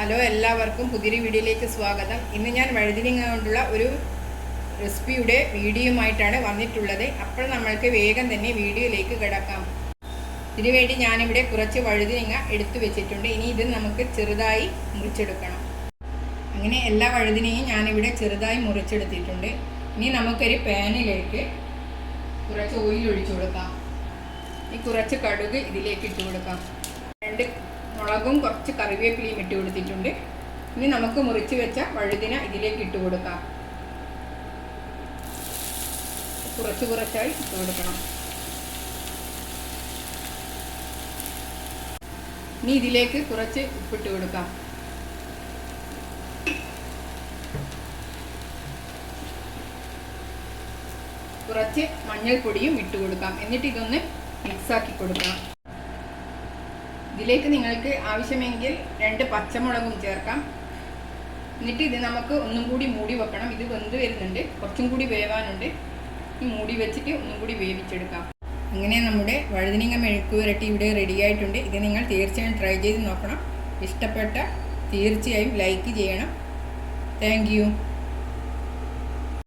Hello എല്ലാവർക്കും പുതിയൊരു വീഡിയോയിലേക്ക് സ്വാഗതം. ഇന്ന് ഞാൻ വഴുതിരിങ്ങ കൊണ്ടുള്ള ഒരു റെസിപ്പിയുടെ വീഡിയോയുമായിട്ടാണ് വന്നിട്ടുള്ളത്. അപ്പോൾ നമ്മൾക്ക് വേഗം തന്നെ വീഡിയോയിലേക്ക് കിടക്കാം. ഇതിനുവേണ്ടി ഞാനിവിടെ കുറച്ച് വഴുതിരിങ്ങ എടുത്തു വെച്ചിട്ടുണ്ട്. ഇനി ഇത് നമുക്ക് ചെറുതായി മുറിച്ചെടുക്കണം. അങ്ങനെ എല്ലാ വഴുതിനെയും ഞാനിവിടെ ചെറുതായി മുറിച്ചെടുത്തിട്ടുണ്ട്. ഇനി നമുക്കൊരു പാനിലേക്ക് കുറച്ച് ഓയിൽ ഒഴിച്ചു കൊടുക്കാം. ഈ കുറച്ച് കടുക് ഇതിലേക്ക് ഇട്ട് കൊടുക്കാം. മുളകും കുറച്ച് കറിവേപ്പിലയും ഇട്ട് കൊടുത്തിട്ടുണ്ട്. ഇനി നമുക്ക് മുറിച്ച് വെച്ച വഴുതിന ഇതിലേക്ക് ഇട്ട് കൊടുക്കാം. കുറച്ച് കുറച്ചായി ഇട്ട് കൊടുക്കണം. ഇനി ഇതിലേക്ക് കുറച്ച് ഉപ്പിട്ട് കൊടുക്കാം. കുറച്ച് മഞ്ഞൾപ്പൊടിയും ഇട്ട് കൊടുക്കാം. എന്നിട്ട് ഇതൊന്ന് മിക്സാക്കി കൊടുക്കണം ഇതിലേക്ക് നിങ്ങൾക്ക് ആവശ്യമെങ്കിൽ രണ്ട് പച്ചമുളകും ചേർക്കാം. എന്നിട്ട് ഇത് നമുക്ക് ഒന്നും കൂടി മൂടി വെക്കണം. ഇത് വെന്ത് വരുന്നുണ്ട്. കുറച്ചും കൂടി വേവാനുണ്ട്. ഈ മൂടി വെച്ചിട്ട് ഒന്നും കൂടി വേവിച്ചെടുക്കാം. അങ്ങനെ നമ്മുടെ വഴുതിനിങ്ങ മെഴുക്ക് പുരട്ടി ഇവിടെ റെഡി ആയിട്ടുണ്ട്. ഇത് നിങ്ങൾ തീർച്ചയായും ട്രൈ ചെയ്ത് നോക്കണം. ഇഷ്ടപ്പെട്ട തീർച്ചയായും ലൈക്ക് ചെയ്യണം. താങ്ക്